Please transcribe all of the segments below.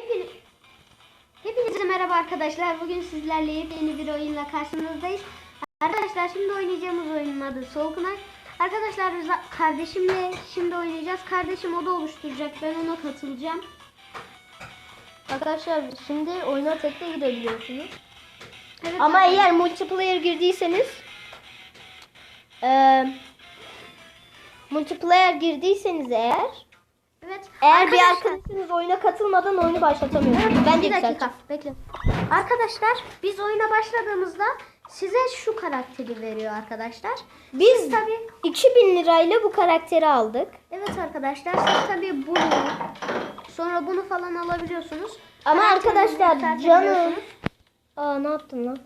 Hepiniz, hepinize merhaba arkadaşlar. Bugün sizlerle yepyeni bir oyunla karşınızdayız. Arkadaşlar şimdi oynayacağımız oyunun adı Solkunay. Arkadaşlar biz kardeşimle şimdi oynayacağız. Kardeşim oda oluşturacak. Ben ona katılacağım. Arkadaşlar şimdi oyuna tekte girebiliyorsunuz. Evet, Ama arkadaşlar. eğer multiplayer girdiyseniz eee multiplayer girdiyseniz eğer evet. eğer bir arkadaşlar- arkadaşınız oyuna katılmadan oyunu başlatamıyorsunuz. ben de bir dakika bekle. Arkadaşlar biz oyuna başladığımızda size şu karakteri veriyor arkadaşlar. Biz Tabii 2000 lirayla bu karakteri aldık. evet arkadaşlar siz tabii bunu sonra bunu falan alabiliyorsunuz. Ama Karakterinizi arkadaşlar canım. Aa ne yaptın lan?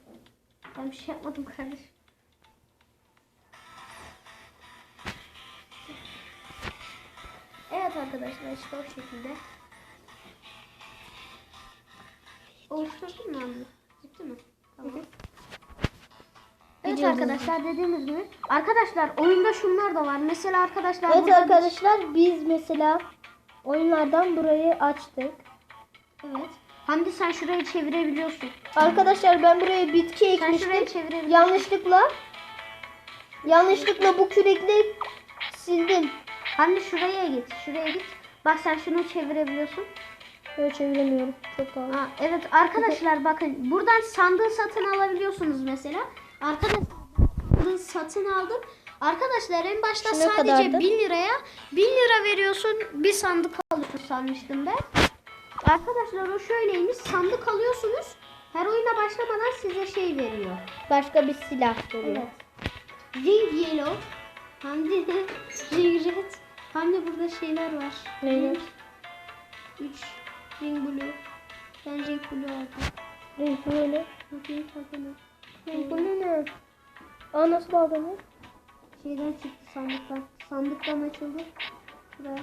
Ben bir şey yapmadım kardeşim. Evet arkadaşlar işte o şekilde. Oluşturdun mu anne? Bitti mi? Tamam. Evet arkadaşlar dediğimiz gibi. Arkadaşlar oyunda şunlar da var. Mesela arkadaşlar Evet burada- arkadaşlar biz mesela oyunlardan burayı açtık. Evet. Hamdi sen şurayı çevirebiliyorsun. Arkadaşlar ben buraya bitki Sen şurayı ekmiştim. çevirebiliyorsun. Yanlışlıkla yanlışlıkla bu kürekle sildim. Hamdi şuraya git. Şuraya git. Bak sen şunu çevirebiliyorsun. Böyle çeviremiyorum. Çok pahalı. Aa, evet arkadaşlar bakın buradan sandığı satın alabiliyorsunuz mesela. Arkadaşlar satın aldım. Arkadaşlar en başta Şu ne sadece kadardı? 1000 liraya 1000 lira veriyorsun bir sandık alıyorsun sanmıştım ben. Arkadaşlar o şöyleymiş sandık alıyorsunuz. Her oyuna başlamadan size şey veriyor. Başka bir silah veriyor. Evet. Ring yellow. De ring red. Hamdi burada şeyler var. Neler? 3 ring blue. Ben ring blue aldım. Renk böyle. Bakayım bakalım. Renk bu ne ne? Aa nasıl bağlanıyor? Şeyden çıktı sandıktan. Sandıktan açıldı. Buraya.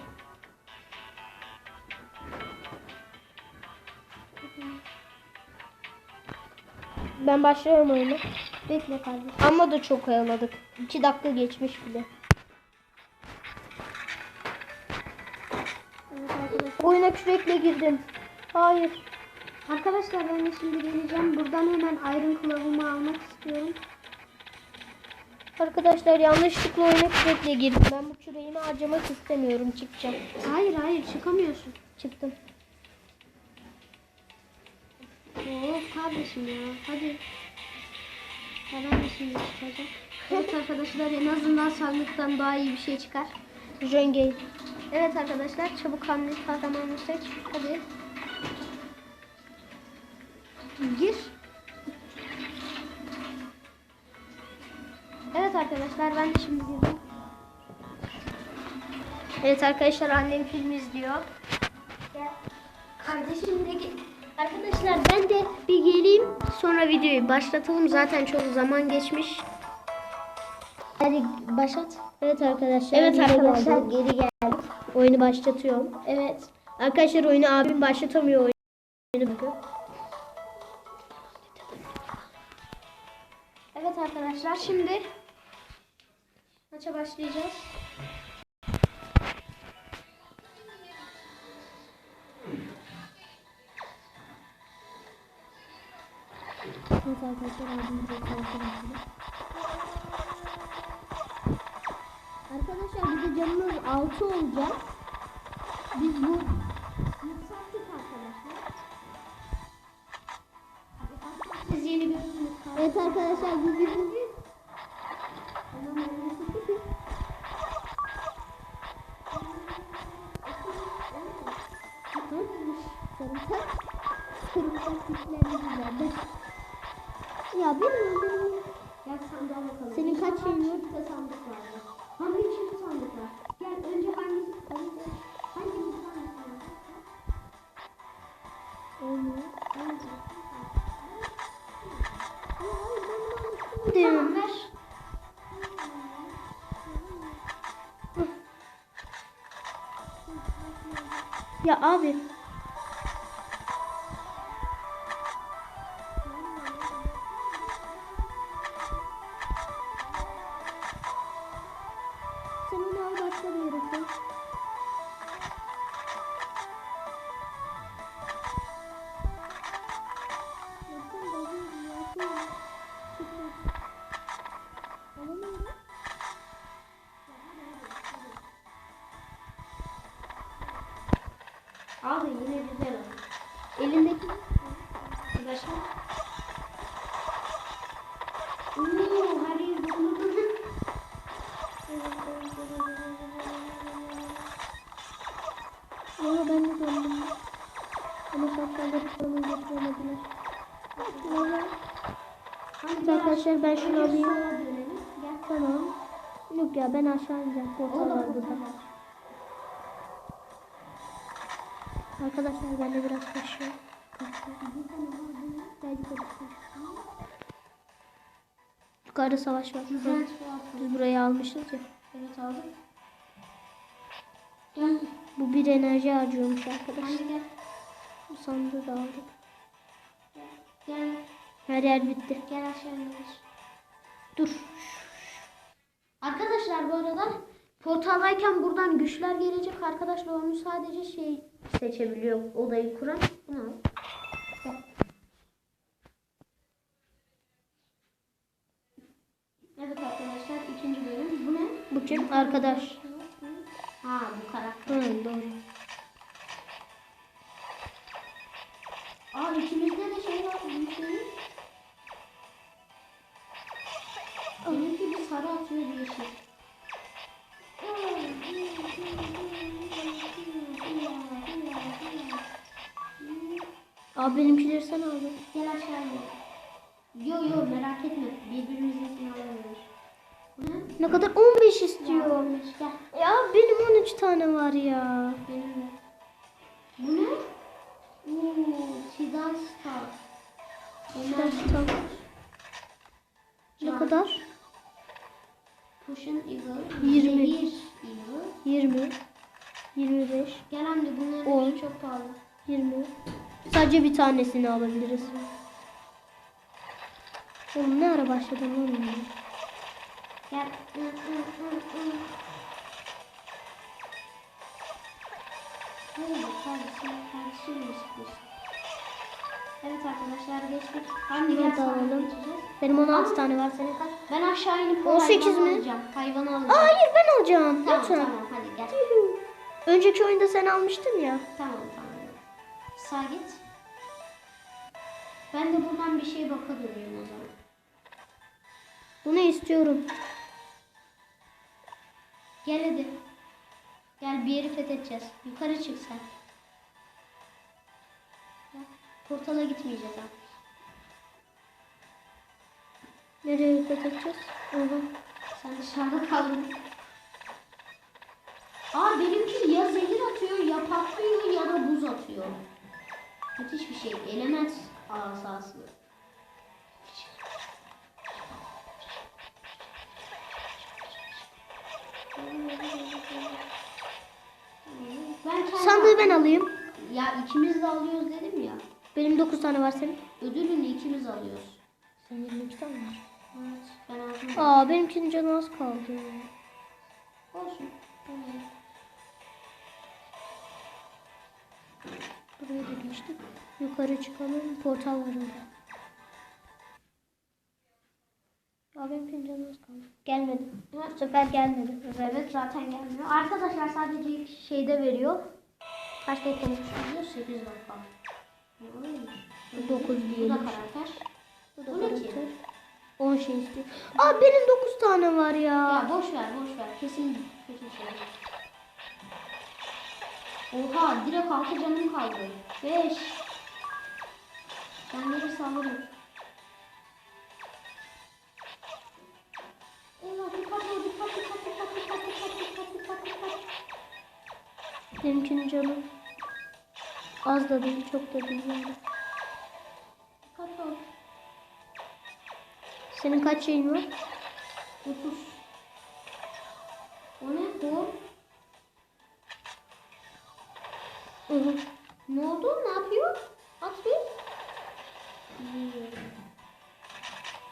Ben başlıyorum oyunu. Bekle kardeşim. Ama da çok oyaladık. 2 dakika geçmiş bile. Oyuna kürekle girdim. Hayır. Arkadaşlar ben de şimdi deneyeceğim. Buradan hemen ayrım kılavumu almak istiyorum. Arkadaşlar yanlışlıkla oyuna kürekle girdim. Ben bu küreğimi harcamak istemiyorum. Çıkacağım. Hayır hayır çıkamıyorsun. Çıktım. Oo kardeşim ya. Hadi. Ya ben de şimdi çıkacağım. Evet arkadaşlar en azından sandıktan daha iyi bir şey çıkar. Jengel. Evet arkadaşlar çabuk hamle kahramanı seç. Hadi. Gir. Evet arkadaşlar ben de şimdi girdim. Evet arkadaşlar annem film izliyor. Gel. Kardeşim de gel. Arkadaşlar ben de bir geleyim sonra videoyu başlatalım. Zaten çok zaman geçmiş. Hadi başlat. Evet arkadaşlar. Evet arkadaşlar. Geri geldik. Oyunu başlatıyorum. Evet. Arkadaşlar oyunu abim başlatamıyor oyunu. Evet arkadaşlar şimdi maça başlayacağız. Evet arkadaşlar abim Arkadaşlar 6 olacak. Biz bu yükselttik arkadaşlar. Siz yeni görürsünüz. Evet arkadaşlar öyle sıkı. sarımsak. Sarımsak tiplerini güzeldi. Ya benim benim. Sandığa bakalım. Senin kaç şeyin var? Çifte sandık vardı. Hangi çift sandık var? Gel önce? Olmuyor. Tamam ver. Ya abi. Al da yine güzel oldu. Elindeki başka. Uuu hadi bunu buldum. Valla ben de döndüm. Ama şartlarda sorunu getiremediler. Evet arkadaşlar ben şunu alayım. Tamam. Yok ya ben aşağı ineceğim. Portal var burada. Arkadaşlar ben de biraz kaçıyorum. Yukarıda savaş var. Atın. Biz burayı almışız ya. Evet aldım. Gel. Bu bir enerji harcıyormuş arkadaşlar. Gel. Bu sandığı da aldık. Gel. Her yer bitti. Gel aşağı iniyoruz. Dur. Arkadaşlar bu arada portaldayken buradan güçler gelecek. Arkadaşlar onu sadece şey seçebiliyor odayı kuran. Bunu al. Evet arkadaşlar ikinci bölüm. Bu ne? Bu kim? Arkadaş. Ha bu karakter. Hı, doğru. Aa ikimizde de şey var. Bir şey. Benimki bir sarı atıyor bir yeşil. Abi benimkileri sen aldın. Gel aşağıya. Yo yo merak etme. Birbirimizin alamıyoruz. Bu ne? Kadar? 15 Ya, istiyor. Gel. Ya benim 13 tane var ya. Benim de. Bu ne? Oo, Tidan Star. Biraz tamam. Ne kadar? Push'un Eagle. 20. Bir Eagle. 20. 25. Gel amca bunların On. hepsi çok pahalı. 20. Sadece bir tanesini alabiliriz. Oğlum ne ara başladın lan mi sıkmışsın? Evet arkadaşlar geçtik. Da sana alalım. Benim 16 tane var senin kaç? Ben aşağı inip o 18 hayvanı mi? alacağım. Hayvanı Aa, alacağım. hayır ben alacağım. Tamam Lütfen. tamam hadi gel. Önceki oyunda sen almıştın ya. Tamam tamam. Sağ git. Ben de buradan bir şeye bakabilirim o zaman. Bunu istiyorum. Gel hadi. Gel bir yeri fethedeceğiz. Yukarı çık sen. Portala gitmeyeceğiz ha. Nereye fethedeceğiz? Oha. Sen dışarıda kaldın. Aa benimki ya zehir atıyor ya patlıyor ya da buz atıyor. Müthiş bir şey. Element asası. Ben Sandığı ben alayım. Ya ikimiz de alıyoruz dedim ya. Benim 9 tane var senin. Ödülünü ikimiz alıyoruz. Senin 22 tane var. Evet. Ben aldım. Aa benimkinin canı az kaldı. Olsun. Olsun. Buraya geçtik. Yukarı çıkalım. Portal var orada. Benimkinin canı az kaldı. Gelmedi. Bu sefer gelmedi. Evet zaten gelmiyor. Arkadaşlar sadece şeyde veriyor. Kaç dakika diyor? 8 dakika. Oluyormuş? 9 Bu da diyelim. karakter. Bu da Bu ne ki? karakter. 10 şey istiyor. Aa benim 9 tane var ya. Ya boş ver boş ver. Kesin kötü şey. Oha direkt 6 canım kaldı. 5. Ben geri saldırırım. Eyvah dikkat ol dikkat dikkat dikkat dikkat dikkat dikkat dikkat dikkat. Az da değil, çok da değil. Dikkat ol. Senin kaç şeyin var? 30. O ne bu? Hı hı. Ne oldu? Ne yapıyor? At bir.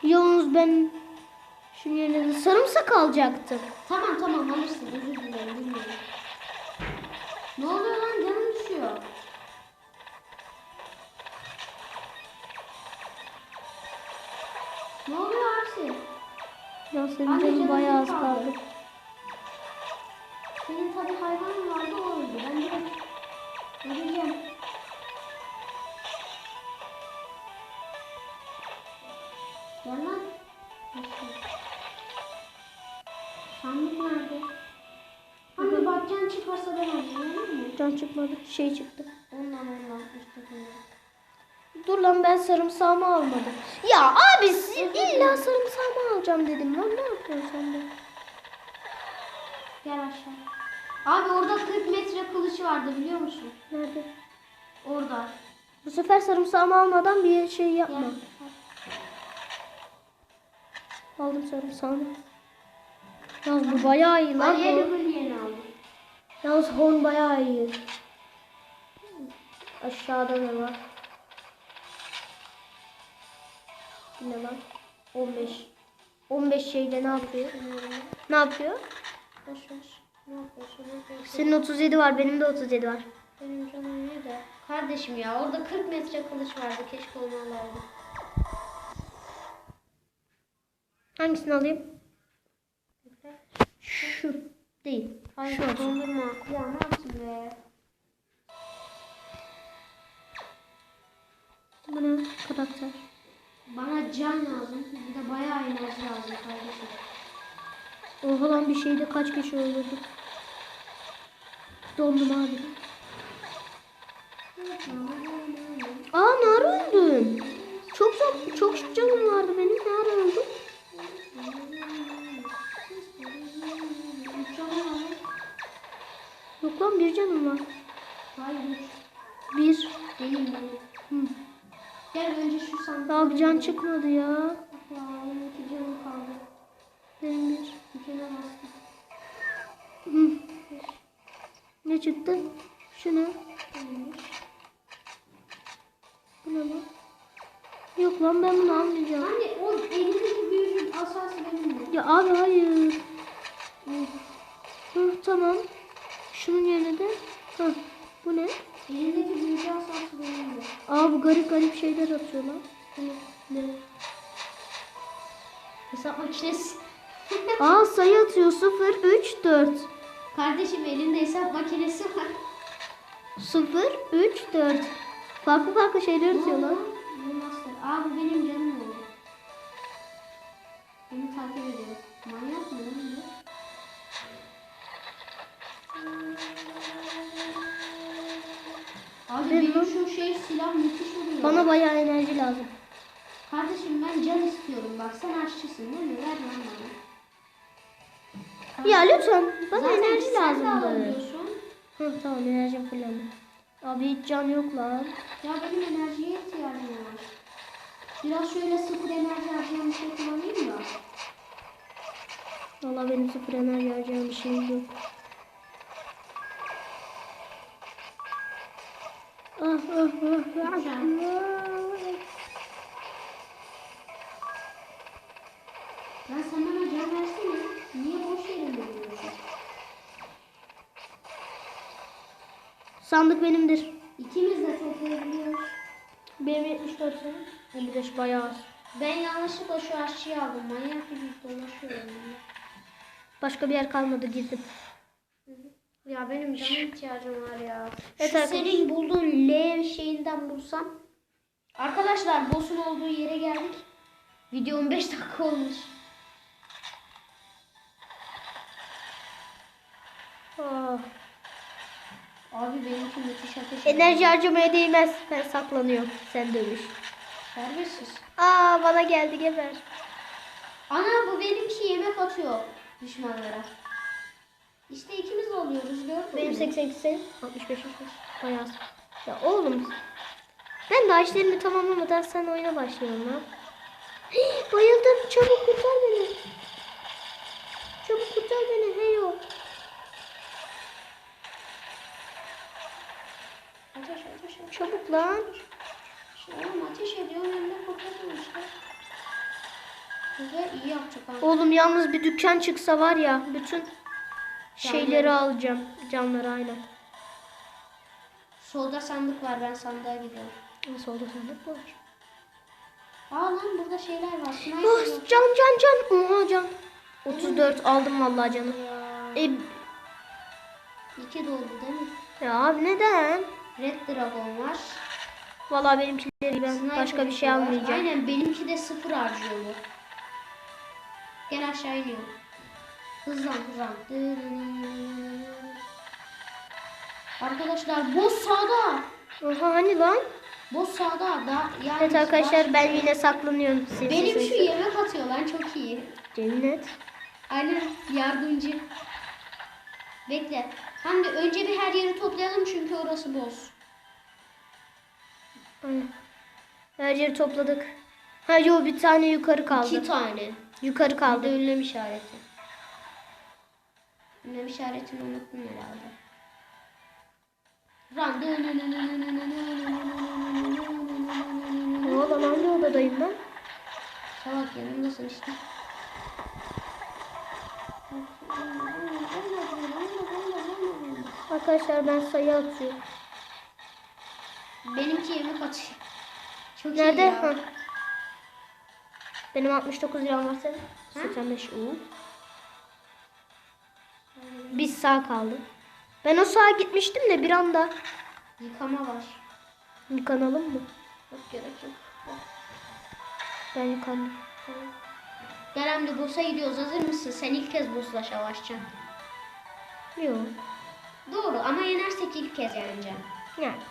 Yalnız ben şunun yerine de sarımsak alacaktım. Tamam tamam alırsın. Özür dilerim. Bilmiyorum. Ne oluyor lan? Canım düşüyor. Ne oluyor Arsi? Ya senin canın bayağı az kaldı. Senin tabii hayvanın vardı o öldü. Ben direkt Gideceğim. Gel lan. Sandık nerede? Anne bak can çıkarsa ben alacağım. Can çıkmadı. Şey çıktı. Ondan ondan. Üstteki. Dur lan ben sarımsağımı almadım. Ya abi illa sarımsağımı alacağım dedim lan. Ne yapıyorsun sen de? Gel aşağı. Abi orada 40 metre kılıcı vardı biliyor musun? Nerede? Orada. Bu sefer sarımsağımı almadan bir şey yapma. Gel. Aldım sarımsağımı. Yalnız bu bayağı iyi lan. Ben yeni yeni aldım. Yalnız horn bayağı iyi. Aşağıda ne var? Ne lan? 15. 15 şeyde ne yapıyor? Ne yapıyor? Boş ver. Senin 37 var, benim de 37 var. Benim canım iyi de. Kardeşim ya orada 40 metre kılıç vardı. Keşke onu alaydım. Hangisini alayım? Şu değil. Hayır Şu olsun. dondurma. Ya ne yaptın be? Bu ne? Karakter. Bana can lazım. Bir de bayağı enerji lazım kardeşim. Oha lan bir şeyde kaç kişi öldürdük. Dondum abi. Aa nar öldüm. Çok çok çok canım vardı benim. Nar öldüm. Yok lan bir canım var. Hayır. Bir. Değil mi? Hı. Gel önce şu sandık. Daha can çıkmadı ya. Hı, bu ne? Elindeki büyücü asası benim? Aa bu garip garip şeyler atıyor lan. Ne? Hesap makinesi. Aa sayı atıyor 0, 3, 4. Kardeşim elinde hesap makinesi var. 0, 3, 4. Farklı farklı şeyler atıyor lan. Aa bu benim canım oldu. Beni takip ediyor. Manyak mı lan bu? Benim şu şey silah müthiş oluyor. Bana bayağı enerji lazım. Kardeşim ben can istiyorum. Bak sen aşçısın değil mi? Ver lan bana. Ya lütfen bana Zaten enerji alabiliyorsun. Hı, tamam enerjim fullendi. Abi hiç can yok lan. Ya benim enerjiye ihtiyacım var. Biraz şöyle sıfır enerji harcayan bir şey kullanayım da. Valla benim sıfır enerji harcayan bir şeyim yok. Ben sen bana can versene. Niye boş yerinde duruyorsun? Sandık benimdir. İkimiz de toplayabiliyoruz. Benim 74 senin. 55 bayağı az. Ben yanlışlıkla şu aşçıyı aldım. Manyak gibi dolaşıyorum. Başka bir yer kalmadı gittim. Ya benim cana ihtiyacım var ya. Evet Şu arkadaşlar. senin bulduğun L şeyinden bulsam. Arkadaşlar boss'un olduğu yere geldik. Video 15 dakika olmuş. Ah. Abi benimki müthiş ateş. Enerji harcamaya değmez. Ben saklanıyorum. Sen dövüş. Serbestsiz. Aa bana geldi geber. Ana bu benimki yemek atıyor düşmanlara. İşte ikimiz oluyoruz gördün Benim mü? 82 senin 65 65. Bayağı. Ya oğlum. Ben daha işlerimi tamamlamadan sen oyuna lan. Hii, Bayıldım. Çabuk kurtar beni. Çabuk kurtar beni. Heyo. Ateş ateş ateş. Çabuk lan. Oğlum ateş ediyor de kurtarıyor işte. Güzel iyi yapacak. Oğlum yalnız bir dükkan çıksa var ya bütün şeyleri alacağım. Camları aynen. Solda sandık var ben sandığa gidiyorum. Oldu sandık var. Aa lan burada şeyler var. Sniper Oh, yok. can can can. Oha can. 34 aldım vallahi canı. Ya. E, İki doldu değil mi? ya abi neden? Red Dragon var. Vallahi benimkileri ben Sniper başka bir şey var. almayacağım. Aynen benimki de sıfır harcıyor bu. Gel aşağı iniyorum. Hızlan hızlan. Arkadaşlar boss sağda. Oha hani lan? Boss sağda. Da, yani Evet arkadaşlar ben yine saklanıyorum. Sinsi Benim şu yemek atıyor lan çok iyi. Cennet. Aynen yardımcı. Bekle. Hamdi önce bir her yeri toplayalım çünkü orası. Aynen. Her yeri topladık. Ha yo bir tane yukarı kaldı. İki tane. Yukarı kaldı. ünlem işareti. Ünlem işaretini unuttum herhalde. Run. Oha ben hangi odadayım ben? Salak yanımdasın işte. Arkadaşlar ben sayı atıyorum. Benimki yemek atıyor. Çok iyi Nerede? ya. Ha. Benim 69 liram var senin. 85 U. Biz sağ kaldı. Ben o sağa gitmiştim de bir anda Yıkama var. yıkanalım mı? Yok gerek yok. Ben yıkandım. Gel Hamdi boss'a gidiyoruz. Hazır mısın? Sen ilk kez boss'la savaşacaksın. Yok. Doğru ama yenersek ilk kez yeneceğim. Yani.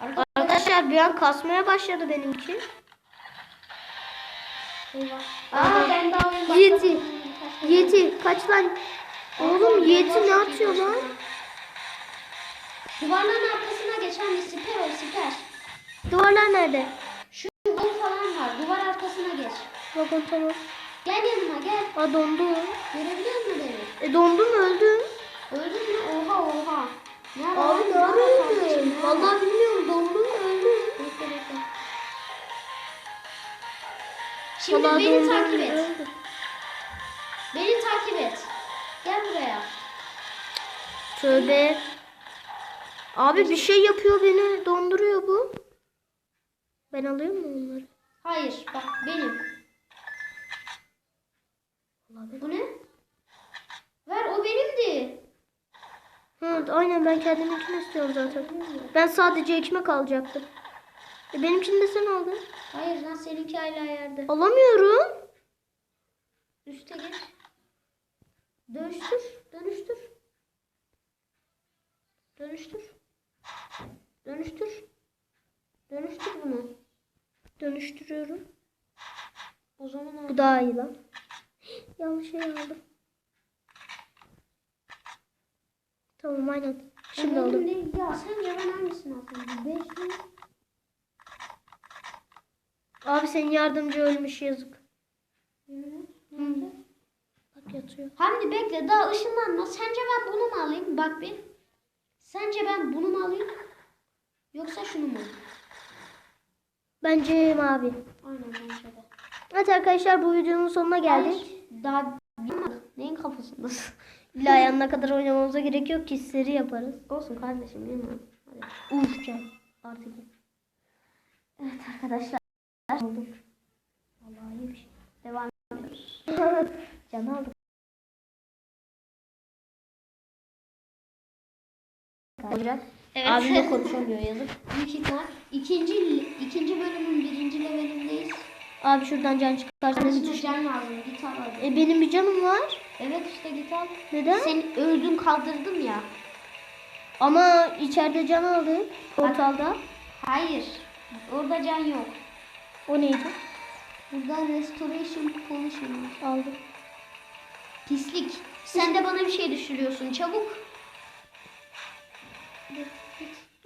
Arka- Arkadaşlar bir an kasmaya başladı benimki. Eyvah. Aa ben daha oyun Yeti. başlamadım. Yeti kaç lan? Oğlum Yeti ne atıyor lan? Duvarların arkasına geçen bir siper o siper. Duvarlar nerede? Şu yol falan var. Duvar arkasına geç. Bakın tamam. Gel yanıma gel. Aa dondu. Görebiliyor musun beni? E dondum öldüm. Öldün mü? Oha oha. Ne Abi ne öldüm? Vallahi bilmiyorum dondum öldüm. Bekle bekle. Şimdi Vallahi beni takip et. öldüm. Tövbe. Abi bir şey yapıyor beni donduruyor bu. Ben alayım mı onları? Hayır bak benim. Bu ne? Ver o benimdi. Hı, aynen ben kendiminkini istiyorum zaten. Ben sadece ekmek alacaktım. E benimkini de sen aldın. Hayır lan seninki hala yerde. Alamıyorum. Üste geç. Dönüştür. Dönüştür. Dönüştür. Dönüştür. Dönüştür bunu. Dönüştürüyorum. O zaman. Bu daha iyi lan. Yanlış şey aldım. Tamam aynen. Şimdi aldım. Ya sence ben hangisini alsam? Beş mi? Abi senin yardımcı ölmüş yazık. Nerede? Bak yatıyor. Hamdi bekle daha ışınlanma. Sence ben bunu mu alayım? Bak bir. Sence ben bunu mu alayım? Yoksa şunu mu? Bence mavi. Aynen bence de. Evet arkadaşlar bu videonun sonuna geldik. Hayır, Daha. Neyin kafasındasın? İlla yanına kadar oynamamıza gerek yok ki seri yaparız. Olsun kardeşim bilmem. Hadi. Uf can. Artık. Evet arkadaşlar. Olduk. Vallahi iyi bir şey. Devam ediyoruz. Can aldık. Olacak. Evet. Abim de konuşamıyor yazık. Büyük ihtimal. İkinci, ikinci bölümün birinci levelindeyiz. Abi şuradan can çıkarsa ne düş. can lazım. Git al hadi. E benim bir canım var. Evet işte git al. Neden? Seni öldüm kaldırdım ya. Ama içeride can aldık. Portalda. Hayır. Orada can yok. O neydi? Burada restoration pollution var. Aldım. Pislik. Sen de bana bir şey düşürüyorsun. Çabuk.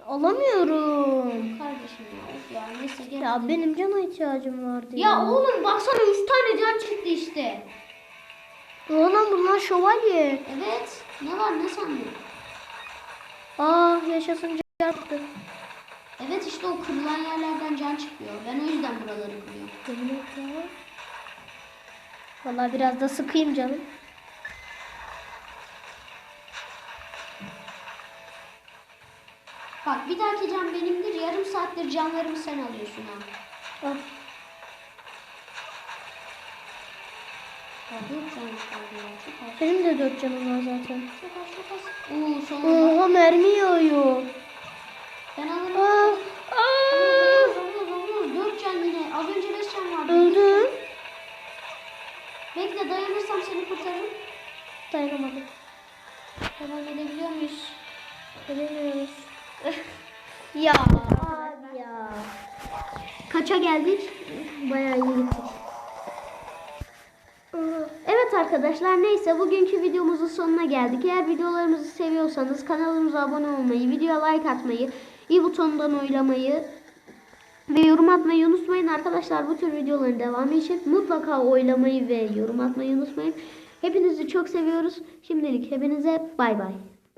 Alamıyorum. Kardeşim ya. Ya. Neyse gel. Ya benim cana ihtiyacım vardı. Ya oğlum baksana 3 tane can çıktı işte. Oğlum bunlar şövalye. Evet. Ne var ne sandın? Aa yaşasın can yaptı. Evet işte o kırılan yerlerden can çıkıyor. Ben o yüzden buraları kırıyorum. Ya. Vallahi biraz da sıkayım canım. Bak bir dahaki can benimdir. Yarım saattir canlarımı sen alıyorsun ha. Al. Benim de dört canım var zaten. Çok az çok az. Oo sonunda. Oha mermi yağıyor. Ben alırım. Aa, aa. Olmaz olmaz. Dört can yine. Az önce beş can vardı. Öldüm. Bekle dayanırsam seni kurtarırım. Dayanamadım. Devam edebiliyor muyuz? Evet. Ya. Ya. Kaça geldik? Bayağı iyi gittik. Evet arkadaşlar neyse bugünkü videomuzun sonuna geldik. Eğer videolarımızı seviyorsanız kanalımıza abone olmayı, videoya like atmayı, i butonundan oylamayı ve yorum atmayı unutmayın arkadaşlar. Bu tür videoların devamı için mutlaka oylamayı ve yorum atmayı unutmayın. Hepinizi çok seviyoruz. Şimdilik hepinize bay bay.